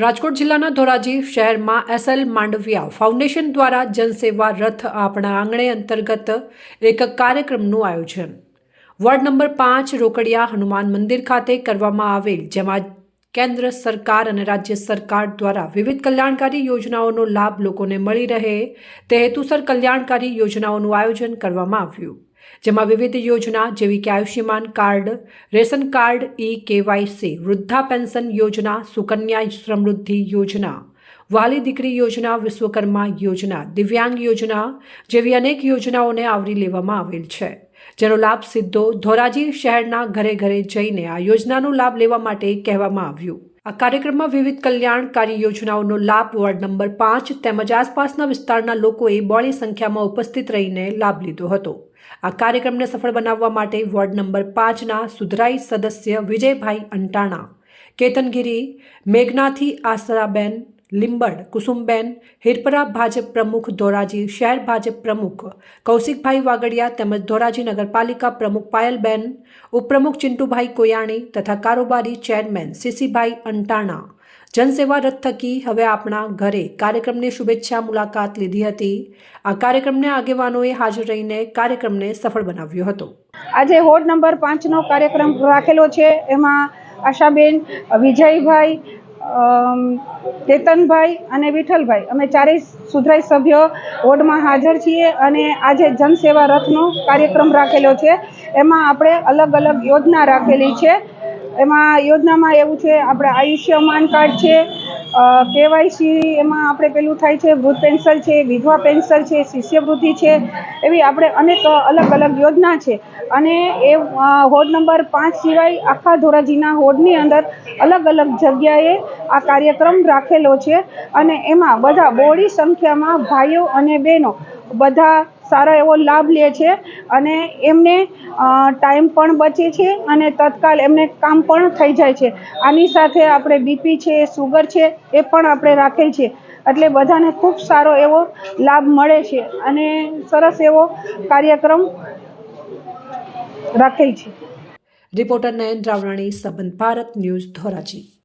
રાજકોટ જિલ્લાના ધોરાજી શહેરમાં SL Mandaviya foundation દ્વારા જનસેવા રથ આપણા આંગણે અંતર્ગત એક કાર્યક્રમનું આયોજન. વોર્ડ નંબર પાંચ રોકડિયા હનુમાન મંદિર ખાતે કરવામાં આવેલ, જેમાં કેન્દ્ર સરકાર અને રાજ્ય સરકાર દ્વારા વિવિધ કલ્યાણકારી યોજનાઓનો લાભ લોકોને મળી રહે, તે હેતુસર કલ્યાણકારી યોજનાઓનું આયોજન કરવામાં આવ્યું. જેમાં વિવિધ યોજના જેવી કે Ayushman card, ration card, E KYC વૃદ્ધા pension યોજના, સુકન્યા સમૃદ્ધિ યોજના, વાલી દીકરી યોજના, વિશ્વકર્મા યોજના, દિવ્યાંગ યોજના જેવી અનેક યોજનાઓને આવરી લેવામાં આવેલ છે, જેનો લાભ સીધો ધોરાજી શહેરના ઘરે ઘરે જઈને આ યોજનાનો લાભ લેવા માટે કહેવામાં આવ્યું. આ કાર્યક્રમમાં વિવિધ કલ્યાણકારી યોજનાઓનો લાભ વોર્ડ નંબર પાંચ તેમજ આસપાસના વિસ્તારના લોકોએ બોળી સંખ્યામાં ઉપસ્થિત રહીને લાભ લીધો હતો. આ કાર્યક્રમને સફળ બનાવવા માટે વોર્ડ નંબર પાંચના સુધરાઈ સદસ્ય વિજયભાઈ અંટાણા, કેતનગીરી, મેઘનાથી આસરાબેન લીંબડ, કુસુમબેન હિરપરા ભાજપ પ્રમુખ, ધોરાજી શહેર ભાજપ પ્રમુખ, કૌશિકભાઈ વાગડિયા તેમજ ધોરાજી નગરપાલિકા પ્રમુખ પાયલબેન, ઉપપ્રમુખ ચિંટુભાઈ કોયાણી તથા કારોબારી ચેરમેન સીસીભાઈ અંટાણા. જનસેવા રથ થકી હવે આપણા ઘરે કાર્યક્રમની શુભેચ્છા મુલાકાત લીધી હતી. આ કાર્યક્રમને આગેવાનોએ હાજર રહીને કાર્યક્રમને સફળ બનાવ્યો હતો. આજે હોડ નંબર પાંચનો કાર્યક્રમ રાખેલો છે. એમાં આશાબેન, વિજયભાઈ કેતનભાઈ અને વિઠ્ઠલભાઈ. અમે ચારેય સુધરાઈ સભ્યો વોર્ડમાં હાજર છીએ અને આજે જનસેવા રથનો કાર્યક્રમ રાખેલો છે. એમાં આપણે અલગ અલગ યોજના રાખેલી છે. એમાં યોજનામાં એવું છે, આપણે આયુષ્યમાન કાર્ડ છે કેવાયસી એમાં આપણે પેલું થાય છે, વૃદ્ધ પેન્શન છે, વિધવા પેન્શન છે શિષ્યવૃત્તિ છે, એવી આપણે અનેક અલગ અલગ યોજના છે. અને એ હોડ નંબર પાંચ સિવાય આખા ધોરાજીના હોડની અંદર અલગ અલગ જગ્યાએ આ કાર્યક્રમ રાખેલો છે. અને એમાં બધા બોડી સંખ્યામાં ભાઈઓ અને બહેનો બધા સારો એવો લાભ લે છે અને એમને ટાઈમ પણ બચે છે અને તત્કાલ એમને કામ પણ થઈ જાય છે. આની સાથે આપણે બીપી છે સુગર છે, એ પણ આપણે રાખેલ છે. એટલે બધાને ખૂબ સારો એવો લાભ મળે છે અને સરસ એવો કાર્યક્રમ રાખેલ છે. રિપોર્ટર નયન રાવણાણી સંબંધ ભારત ન્યૂઝ ધોરાજી.